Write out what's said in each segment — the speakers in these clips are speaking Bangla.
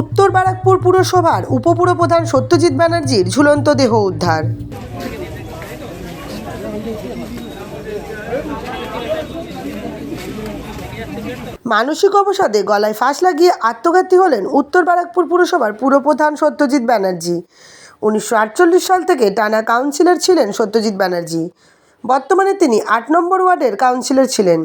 উত্তর বারাকপুর পুরসভার উপপুরপ্রধান সত্যজিৎ ব্যানার্জির ঝুলন্ত দেহ উদ্ধার। মানসিক অবসাদে গলায় ফাঁস লাগিয়ে আত্মঘাতী হলেন উত্তর বারাকপুর পুরসভার পুরপ্রধান সত্যজিৎ ব্যানার্জি। উনিশশো আটচল্লিশ সাল থেকে টানা কাউন্সিলর ছিলেন সত্যজিৎ ব্যানার্জি। বর্তমানে তিনি আট নম্বর ওয়ার্ডের কাউন্সিলর ছিলেন।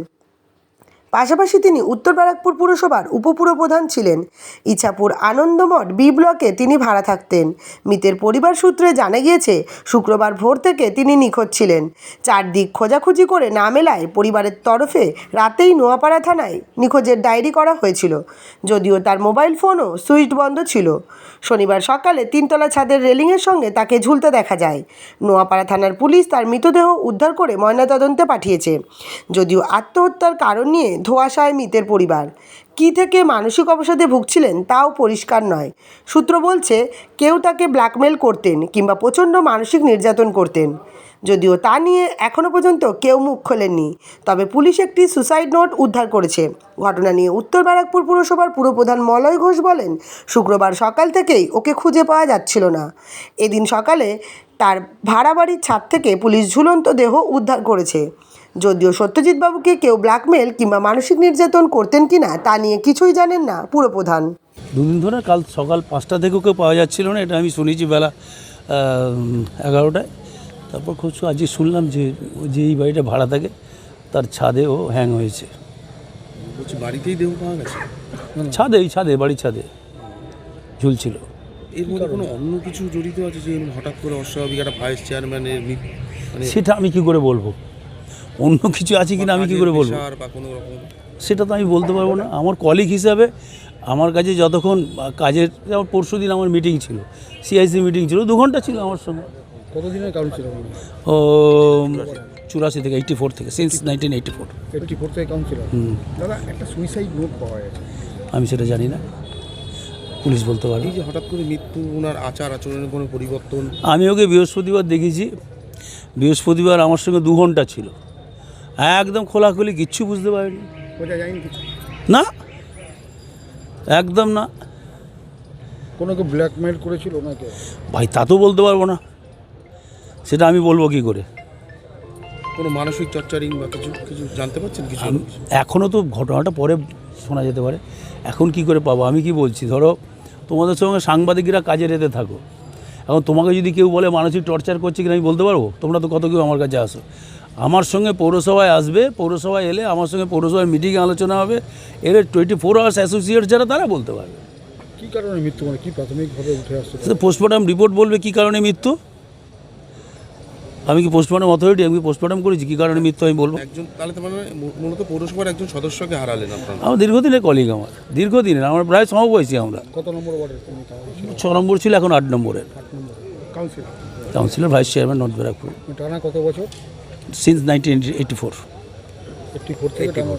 পাশাপাশি তিনি উত্তর ব্যারাকপুর পুরসভার উপপুরপ্রধান ছিলেন। ইছাপুর আনন্দমঠ বি ব্লকে তিনি ভাড়া থাকতেন। মৃতের পরিবার সূত্রে জানা গিয়েছে, শুক্রবার ভোর থেকে তিনি নিখোঁজ ছিলেন। চারদিক খোঁজাখুঁজি করে না মেলায় পরিবারের তরফে রাতেই নোয়াপাড়া থানায় নিখোঁজের ডায়েরি করা হয়েছিল। যদিও তার মোবাইল ফোনও সুইচ বন্ধ ছিল। শনিবার সকালে তিনতলা ছাদের রেলিংয়ের সঙ্গে তাকে ঝুলতে দেখা যায়। নোয়াপাড়া থানার পুলিশ তার মৃতদেহ উদ্ধার করে ময়নাতদন্তে পাঠিয়েছে। যদিও আত্মহত্যার কারণ নিয়ে ধোঁয়াশায় মৃতের পরিবার। কী থেকে মানসিক অবসাদে ভুগছিলেন তাও পরিষ্কার নয়। সূত্র বলছে, কেউ তাকে ব্ল্যাকমেল করতেন কিংবা প্রচণ্ড মানসিক নির্যাতন করতেন। যদিও তা নিয়ে এখনও পর্যন্ত কেউ মুখ খোলেননি। তবে পুলিশ একটি সুসাইড নোট উদ্ধার করেছে। ঘটনা নিয়ে উত্তর ব্যারাকপুর পুরসভার পুরপ্রধান মলয় ঘোষ বলেন, শুক্রবার সকাল থেকেই ওকে খুঁজে পাওয়া যাচ্ছিল না। এদিন সকালে তার ভাড়া বাড়ির ছাদ থেকে পুলিশ ঝুলন্ত দেহ উদ্ধার করেছে। যদিও সত্যজিৎ বাবুকে কেউ ব্ল্যাকমেল কিংবা মানসিক নির্যাতন করতেন কি না তা নিয়ে কিছুই জানেন না পুরপ্রধান দুদিন ধরে কাল সকাল পাঁচটা থেকে কেউ পাওয়া যাচ্ছিল না এটা আমি শুনেছি বেলা এগারোটায়। তারপর খোঁজ আজকে শুনলাম যে যে এই বাড়িটা ভাড়া থাকে তার ছাদে ও হ্যাং হয়েছে। বাড়িতেই দেহ পাওয়া গেছে? ছাদে এই ছাদে বাড়ির ছাদে ঝুলছিল। এর মধ্যে কোনো অন্য কিছু জড়িত আছে যে হঠাৎ করে অস্বাভাবিক একটা ভাইস চেয়ারম্যানের মানে সেটা আমি কি করে বলব? অন্য কিছু আছে কিনা আমি কি করে বলব? সেটা তো আমি বলতে পারব না। আমার কলিগ হিসাবে আমার কাছে যতক্ষণ কাজের যেমন পরশু দিন আমার মিটিং ছিল সিআইসি মিটিং ছিল দু ঘণ্টা ছিল আমার সঙ্গে। কতদিনের কাউন্সিল ও চুরাশি থেকে এইটি ফোর থেকে since nineteen eighty four eighty four থেকে কাউন্সিলর দাদা একটা সুইসাইড নোট পাওয়া গেছে। আমি সেটা জানি না। পুলিশ বলতে পারি। যে হঠাৎ করে মৃত্যু ওনার আচার আচরণের কোনো পরিবর্তন? আমি ওকে বৃহস্পতিবার দেখেছি। বৃহস্পতিবার আমার সঙ্গে দু ঘণ্টা ছিল। একদম খোলাখুলি কিচ্ছু বুঝতে পারিনি। বোঝা যায়নি কিছু? না। একদম না। কোনো কেউ ব্ল্যাকমেল করেছিল ওনাকে ভাই তা তো বলতে পারব না। সেটা আমি বলব কি করে? কোনো মানসিক চর্চারিং বা কিছু কিছু জানতে পারছেন কিছু? এখনও তো ঘটনাটা পরে শোনা যেতে পারে। এখন কি করে পাবো? আমি কি বলছি? ধরো তোমাদের সঙ্গে সাংবাদিকরা কাজে রেতে থাকো। এখন তোমাকে যদি কেউ বলে মানসিক টর্চার করছে কিনা আমি বলতে পারব? তোমরা তো কত কেউ আমার কাছে আসো। আমার সঙ্গে পৌরসভায় আসবে পৌরসভায় এলে আমার সঙ্গে পৌরসভায় মিটিংয়ে আলোচনা হবে। এর টোয়েন্টি ফোর আওয়ার্স অ্যাসোসিয়েট যারা তারা বলতে পারবে। কী কারণে মৃত্যু মানে কী প্রাথমিকভাবে উঠে আসছে পোস্টমর্টম রিপোর্ট বলবে কী কারণে মৃত্যু? আমি কি পোস্টমর্টম অথরিটি আমি পোস্টমর্টম করেছি? কী কারণে মৃত্যু আমি বলব? একজন তাহলে তো মানে মূলত পৌরসভার একজন সদস্যকে হারালেন আপনারা। আমার দীর্ঘদিনের কলিগ আমার দীর্ঘদিনের আমার প্রায় সমবয়সী আমরা। কত নম্বর ওয়ার্ডের ছ নম্বর ছিল এখন আট নম্বরের। Councillor vice chairman north Barrackpore টানা কত বছর? Since nineteen eighty four eighty four থেকে টানা